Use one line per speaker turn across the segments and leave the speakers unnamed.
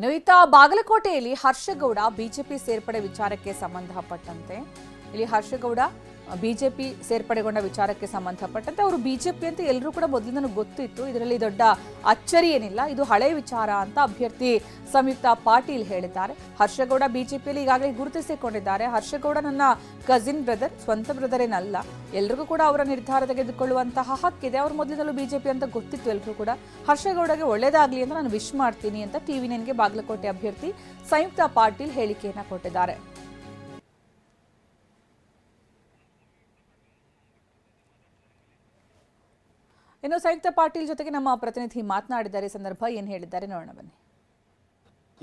ಇನ್ನು ಇತ್ತ ಬಾಗಲಕೋಟೆಯಲ್ಲಿ ಹರ್ಷಗೌಡ ಬಿಜೆಪಿ ಸೇರ್ಪಡೆ ವಿಚಾರಕ್ಕೆ ಸಂಬಂಧಪಟ್ಟಂತೆ. ಇಲ್ಲಿ ಹರ್ಷಗೌಡ ಬಿಜೆಪಿ ಸೇರ್ಪಡೆಗೊಂಡ ವಿಚಾರಕ್ಕೆ ಸಂಬಂಧಪಟ್ಟಂತೆ ಅವರು ಬಿಜೆಪಿ ಅಂತ ಎಲ್ಲರೂ ಕೂಡ ಮೊದಲಿಂದನೂ ಗೊತ್ತಿತ್ತು. ಇದರಲ್ಲಿ ದೊಡ್ಡ ಅಚ್ಚರಿ ಏನಿಲ್ಲ, ಇದು ಹಳೆ ವಿಚಾರ ಅಂತ ಅಭ್ಯರ್ಥಿ ಸಂಯುಕ್ತ ಪಾಟೀಲ್ ಹೇಳಿದ್ದಾರೆ. ಹರ್ಷಗೌಡ ಬಿಜೆಪಿಯಲ್ಲಿ ಈಗಾಗಲೇ ಗುರುತಿಸಿಕೊಂಡಿದ್ದಾರೆ. ಹರ್ಷಗೌಡ ನನ್ನ ಕಸಿನ್ ಬ್ರದರ್ ಸ್ವಂತ ಬ್ರದರ್ ಏನಲ್ಲ. ಎಲ್ರಿಗೂ ಕೂಡ ಅವರ ನಿರ್ಧಾರ ತೆಗೆದುಕೊಳ್ಳುವಂತಹ ಹಕ್ಕಿದೆ. ಅವ್ರು ಮೊದಲಿನಲ್ಲೂ ಬಿಜೆಪಿ ಅಂತ ಗೊತ್ತಿತ್ತು ಎಲ್ಲರೂ ಕೂಡ. ಹರ್ಷಗೌಡಗೆ ಒಳ್ಳೇದಾಗ್ಲಿ ಅಂತ ನಾನು ವಿಶ್ ಮಾಡ್ತೀನಿ ಅಂತ ಟಿವಿ ನೈನ್ಗೆ ಬಾಗಲಕೋಟೆ ಅಭ್ಯರ್ಥಿ ಸಂಯುಕ್ತ ಪಾಟೀಲ್ ಹೇಳಿಕೆಯನ್ನ ಕೊಟ್ಟಿದ್ದಾರೆ. ಇನ್ನು ಸಂಯುಕ್ತ ಪಾಟೀಲ್ ಜೊತೆಗೆ ನಮ್ಮ ಪ್ರತಿನಿಧಿ ಮಾತನಾಡಿದ್ದಾರೆ. ಸಂದರ್ಭ ಏನು ಹೇಳಿದ್ದಾರೆ ನೋಡೋಣ ಬನ್ನಿ.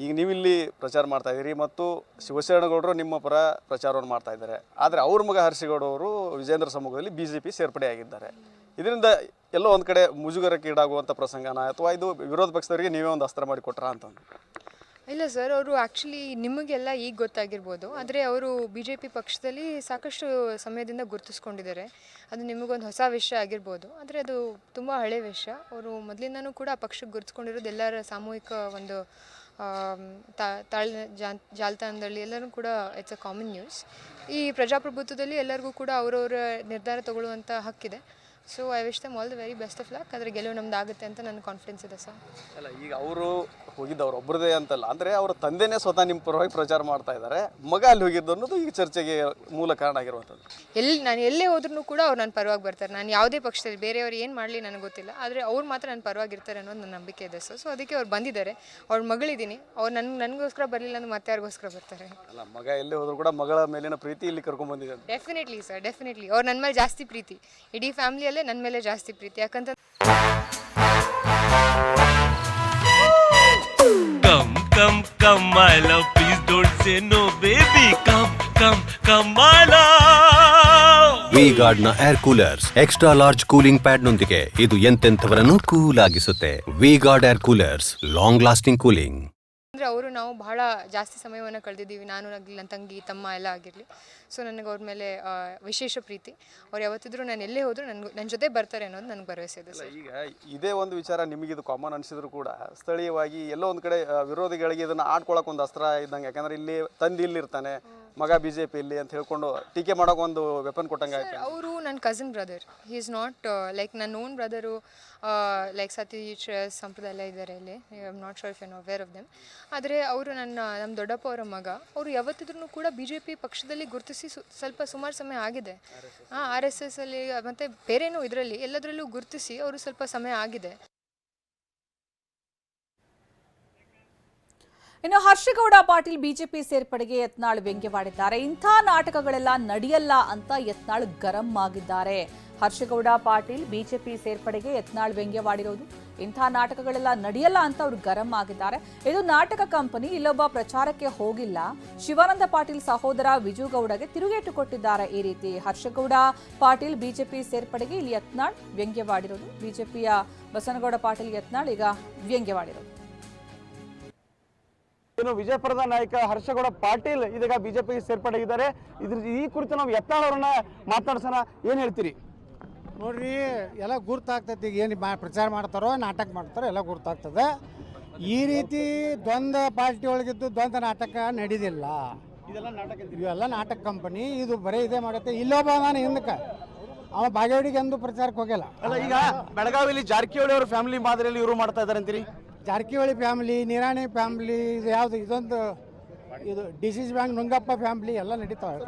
ಈಗ ನೀವಿಲ್ಲಿ ಪ್ರಚಾರ ಮಾಡ್ತಾ ಇದ್ದೀರಿ ಮತ್ತು ಶಿವಶರಣಗೌಡರು ನಿಮ್ಮ ಪರ ಪ್ರಚಾರವನ್ನು ಮಾಡ್ತಾ ಇದ್ದಾರೆ. ಆದರೆ ಅವ್ರ ಮಗ ಹರ್ಷಿಗೌಡವರು ವಿಜೇಂದ್ರ ಸಮೂಹದಲ್ಲಿ ಬಿ ಜೆ ಪಿ ಸೇರ್ಪಡೆಯಾಗಿದ್ದಾರೆ ಇದರಿಂದ ಎಲ್ಲೋ ಒಂದು ಕಡೆ ಮುಜುಗರಕ್ಕೆ ಈಡಾಗುವಂಥ ಪ್ರಸಂಗನ ಅಥವಾ ಇದು ವಿರೋಧ ಪಕ್ಷದವರಿಗೆ ನೀವೇ ಒಂದು ಅಸ್ತ್ರ ಮಾಡಿ ಕೊಟ್ರಾ ಅಂತಂದು
ಇಲ್ಲ ಸರ್, ಅವರು ಆ್ಯಕ್ಚುಲಿ ನಿಮಗೆಲ್ಲ ಈಗ ಗೊತ್ತಾಗಿರ್ಬೋದು. ಆದರೆ ಅವರು ಬಿ ಜೆ ಪಿ ಪಕ್ಷದಲ್ಲಿ ಸಾಕಷ್ಟು ಸಮಯದಿಂದ ಗುರುತಿಸ್ಕೊಂಡಿದ್ದಾರೆ. ಅದು ನಿಮಗೊಂದು ಹೊಸ ವಿಷಯ ಆಗಿರ್ಬೋದು. ಆದರೆ ಅದು ತುಂಬ ಹಳೆ ವಿಷಯ. ಅವರು ಮೊದಲಿಂದನೂ ಕೂಡ ಆ ಪಕ್ಷಕ್ಕೆ ಗುರುತಿಸ್ಕೊಂಡಿರೋದು ಎಲ್ಲರ ಸಾಮೂಹಿಕ ಒಂದು ತಾಳ್ ಜಾಲತಾಣದಲ್ಲಿ ಎಲ್ಲರೂ ಕೂಡ ಇಟ್ಸ್ ಅ ಕಾಮನ್ ನ್ಯೂಸ್ ಈ ಪ್ರಜಾಪ್ರಭುತ್ವದಲ್ಲಿ ಎಲ್ಲರಿಗೂ ಕೂಡ ಅವರವರ ನಿರ್ಧಾರ ತಗೊಳ್ಳುವಂಥ ಹಕ್ಕಿದೆ. So I wish them all the very best of luck ಆದರೆ ಗೆಲುವು ನಮ್ದು ಆಗುತ್ತೆ ಅಂತ ನನ್ನ ಕಾನ್ಫಿಡೆನ್ಸ್ ಇದೆ ಸರ್
ಅಲ್ಲ ಈಗ ಅವರು ಹೋಗಿದ್ದವ್ರು ಒಬ್ಬರದೇ ಅಂತಲ್ಲ ಅಂದರೆ ಅವರ ತಂದೆನೇ ಸ್ವತಃ ನಿಮ್ಮ ಪರವಾಗಿ ಪ್ರಚಾರ ಮಾಡ್ತಾ ಇದ್ದಾರೆ. ಮಗ ಅಲ್ಲಿ ಹೋಗಿದ್ದು ಅನ್ನೋದು ಈಗ ಚರ್ಚೆಗೆ ಮೂಲ ಕಾರಣ ಆಗಿರುವಂಥದ್ದು.
ಎಲ್ಲಿ ನಾನು ಎಲ್ಲೇ ಹೋದ್ರೂ ಕೂಡ ಅವ್ರು ನನ್ನ ಪರವಾಗಿ ಬರ್ತಾರೆ. ನಾನು ಯಾವುದೇ ಪಕ್ಷದಲ್ಲಿ ಬೇರೆಯವ್ರು ಏನು ಮಾಡಲಿ ನನಗೆ ಗೊತ್ತಿಲ್ಲ. ಆದರೆ ಅವ್ರು ಮಾತ್ರ ನನ್ನ ಪರವಾಗಿರ್ತಾರೆ ಅನ್ನೋದು ನನ್ನ ನಂಬಿಕೆ ಇದೆ ಸರ್ ಸೊ ಅದಕ್ಕೆ ಅವ್ರು ಬಂದಿದ್ದಾರೆ. ಅವ್ರ ಮಗಳಿದ್ದೀನಿ. ಅವ್ರು ನನ್ ನನಗೋಸ್ಕರ ಬರಲಿಲ್ಲ ಅಂದ್ರೆ ಮತ್ತೆ ಯಾರಿಗೋಸ್ಕರ ಬರ್ತಾರೆ?
ಅಲ್ಲ ಮಗ ಎಲ್ಲೇ ಹೋದ್ರು ಕೂಡ ಮಗಳ ಮೇಲಿನ ಪ್ರೀತಿ ಇಲ್ಲಿ ಕರ್ಕೊಂಡ್ ಬಂದಿದೆ ಅಂತ.
ಡೆಫಿನೆಟ್ಲಿ ಸರ್ ಡೆಫಿನೆಟ್ಲಿ ಅವ್ರು ನನ್ನ ಮೇಲೆ ಜಾಸ್ತಿ ಪ್ರೀತಿ. ಇಡೀ ಫ್ಯಾಮಿಲಿಯಲ್ಲೇ ನನ್ನ ಮೇಲೆ ಜಾಸ್ತಿ ಪ್ರೀತಿ. ಯಾಕಂತ
come come come my love Please don't say no baby. Come come come my love
V ಗಾರ್ಡ್ನ air coolers extra large cooling pad ನೊಂದಿಗೆ ಇದು ಎಂತೆಂಥವರನ್ನು cool ಆಗಿಸುತ್ತೆ. V Guard air coolers long lasting cooling
ಅವರು ನಾವು ಬಹಳ ಜಾಸ್ತಿ ಸಮಯವನ್ನು ಕಳೆದಿದ್ದೀವಿ. ನಾನು ಆಗಲಿ ನನ್ನ ತಂಗಿ ತಮ್ಮ ಎಲ್ಲ ಆಗಿರಲಿ. ಸೊ ನನಗೆ ಅವ್ರ ಮೇಲೆ ವಿಶೇಷ ಪ್ರೀತಿ. ಅವ್ರು ಯಾವತ್ತಿದ್ರೂ ನಾನು ಎಲ್ಲೇ ಹೋದರೂ ನನಗೆ ನನ್ನ ಜೊತೆ ಬರ್ತಾರೆ ಅನ್ನೋದು ನನಗೆ ಭರವಸೆ ಇದೆ ಸರ್
ಈಗ ಇದೇ ಒಂದು ವಿಚಾರ ನಿಮಗೆ ಇದು ಕಾಮನ್ ಅನಿಸಿದ್ರು ಕೂಡ ಸ್ಥಳೀಯವಾಗಿ ಎಲ್ಲೋ ಒಂದು ಕಡೆ ವಿರೋಧಿಗಳಿಗೆ ಇದನ್ನು ಆಡ್ಕೊಳ್ಳೋಕೆ ಒಂದು ಅಸ್ತ್ರ ಇದ್ದಂಗೆ ಯಾಕಂದ್ರೆ ಇಲ್ಲಿ ತಂದು ಇಲ್ಲಿ ಇರ್ತಾನೆ. ಮಗ ಬಿ ಜೆ ಪಿ ಇಲ್ಲಿ ಅಂತ ಹೇಳ್ಕೊಂಡು ಟೀಕೆ ಮಾಡೋಕೆ ಒಂದು ವೆಪನ್ ಕೊಟ್ಟಂಗೆ ಆಯ್ತು.
ಅವರು ನನ್ನ cousin brother he is not like ನನ್ನ ಓನ್ ಬ್ರದರು ಲೈಕ್ ಸತೀಶ್ ಸಂಪ್ರದಾಯ ಎಲ್ಲ ಇದ್ದಾರೆ ಇಲ್ಲಿ. I am not sure if an aware of them ಆದರೆ ಅವರು ನನ್ನ ನಮ್ಮ ದೊಡ್ಡಪ್ಪ ಅವರ ಮಗ ಅವರು ಯಾವತ್ತಿದ್ರೂ ಕೂಡ ಬಿ ಜೆ ಪಿ ಪಕ್ಷದಲ್ಲಿ ಗುರುತಿಸಿ ಸ್ವಲ್ಪ ಸುಮಾರು ಸಮಯ ಆಗಿದೆ. ಹಾಂ ಆರ್ ಎಸ್ ಎಸ್ ಅಲ್ಲಿ ಮತ್ತು ಬೇರೆನೂ ಇದರಲ್ಲಿ ಎಲ್ಲದರಲ್ಲೂ ಗುರುತಿಸಿ ಅವರು ಸ್ವಲ್ಪ ಸಮಯ ಆಗಿದೆ.
ಇನ್ನು ಹರ್ಷಗೌಡ ಪಾಟೀಲ್ ಬಿಜೆಪಿ ಸೇರ್ಪಡೆಗೆ ಯತ್ನಾಳ್ ವ್ಯಂಗ್ಯವಾಡಿದ್ದಾರೆ. ಇಂಥ ನಾಟಕಗಳೆಲ್ಲ ನಡೆಯಲ್ಲ ಅಂತ ಯತ್ನಾಳ್ ಗರಂ ಆಗಿದ್ದಾರೆ. ಹರ್ಷಗೌಡ ಪಾಟೀಲ್ ಬಿಜೆಪಿ ಸೇರ್ಪಡೆಗೆ ಯತ್ನಾಳ್ ವ್ಯಂಗ್ಯವಾಡಿರೋದು ಇಂಥ ನಾಟಕಗಳೆಲ್ಲ ನಡೆಯಲ್ಲ ಅಂತ ಅವರು ಗರಂ ಆಗಿದ್ದಾರೆ. ಇದು ನಾಟಕ ಕಂಪನಿ ಇಲ್ಲೊಬ್ಬ ಪ್ರಚಾರಕ್ಕೆ ಹೋಗಿಲ್ಲ. ಶಿವಾನಂದ ಪಾಟೀಲ್ ಸಹೋದರ ವಿಜುಗೌಡಗೆ ತಿರುಗೇಟು ಕೊಟ್ಟಿದ್ದಾರೆ ಈ ರೀತಿ. ಹರ್ಷಗೌಡ ಪಾಟೀಲ್ ಬಿಜೆಪಿ ಸೇರ್ಪಡೆಗೆ ಇಲ್ಲಿ ಯತ್ನಾಳ್ ವ್ಯಂಗ್ಯವಾಡಿರೋದು. ಬಿಜೆಪಿಯ ಬಸನಗೌಡ ಪಾಟೀಲ್ ಯತ್ನಾಳ್ ಈಗ ವ್ಯಂಗ್ಯವಾಡಿರೋದು.
ಏನು ವಿಜಯಪುರದ ನಾಯಕ ಹರ್ಷಗೌಡ ಪಾಟೀಲ್ ಇದೀಗ ಬಿಜೆಪಿಗೆ ಸೇರ್ಪಡೆಯಾಗಿದ್ದಾರೆ. ಇದ್ರ ಈ ಕುರಿತು ನಾವು ಯತ್ನಾಳ್ ಮಾತಾಡ್ಸೋಣ ಏನು ಏನ್ ಹೇಳ್ತೀರಿ?
ನೋಡ್ರಿ ಎಲ್ಲ ಗುರ್ತಾಗ್ತೈತಿ. ಈಗ ಏನು ಮಾ ಪ್ರಚಾರ ಮಾಡ್ತಾರೋ ನಾಟಕ ಮಾಡ್ತಾರೋ ಎಲ್ಲ ಗುರ್ತಾಗ್ತದೆ. ಈ ರೀತಿ ದ್ವಂದ್ವ ಪಾರ್ಟಿ ಒಳಗಿದ್ದು ದ್ವಂದ್ವ ನಾಟಕ ನಡೀದಿಲ್ಲ.
ಇದೆಲ್ಲ ನಾಟಕ
ಇವೆಲ್ಲ ನಾಟಕ ಕಂಪನಿ ಇದು ಬರೀ ಇದೇ ಮಾಡುತ್ತೆ. ಇಲ್ಲೊಬ್ಬ ನಾನು ಹಿಂದಕ್ಕೆ. ಅವ ಬಾಗೇವಾಡಿಗೆ ಎಂದು ಪ್ರಚಾರಕ್ಕೆ ಹೋಗಿಲ್ಲ.
ಅಲ್ಲ ಈಗ ಬೆಳಗಾವಿಲಿ ಜಾರಕಿಹೊಳಿ ಅವ್ರ ಫ್ಯಾಮಿಲಿ ಮಾದರಿಯಲ್ಲಿ ಇವರು ಮಾಡ್ತಾ ಇದಾರೆ ಅಂತೀರಿ?
ಜಾರಕಿಹೊಳಿ ಫ್ಯಾಮಿಲಿ, ನಿರಾಣಿ ಫ್ಯಾಮಿಲಿ, ಇದು ಯಾವುದು, ಇದೊಂದು, ಇದು ಡಿ ಸಿ ಸಿ ಬ್ಯಾಂಕ್ ನುಂಗಪ್ಪ ಫ್ಯಾಮಿಲಿ ಎಲ್ಲ ನಡೀತಾವೆ.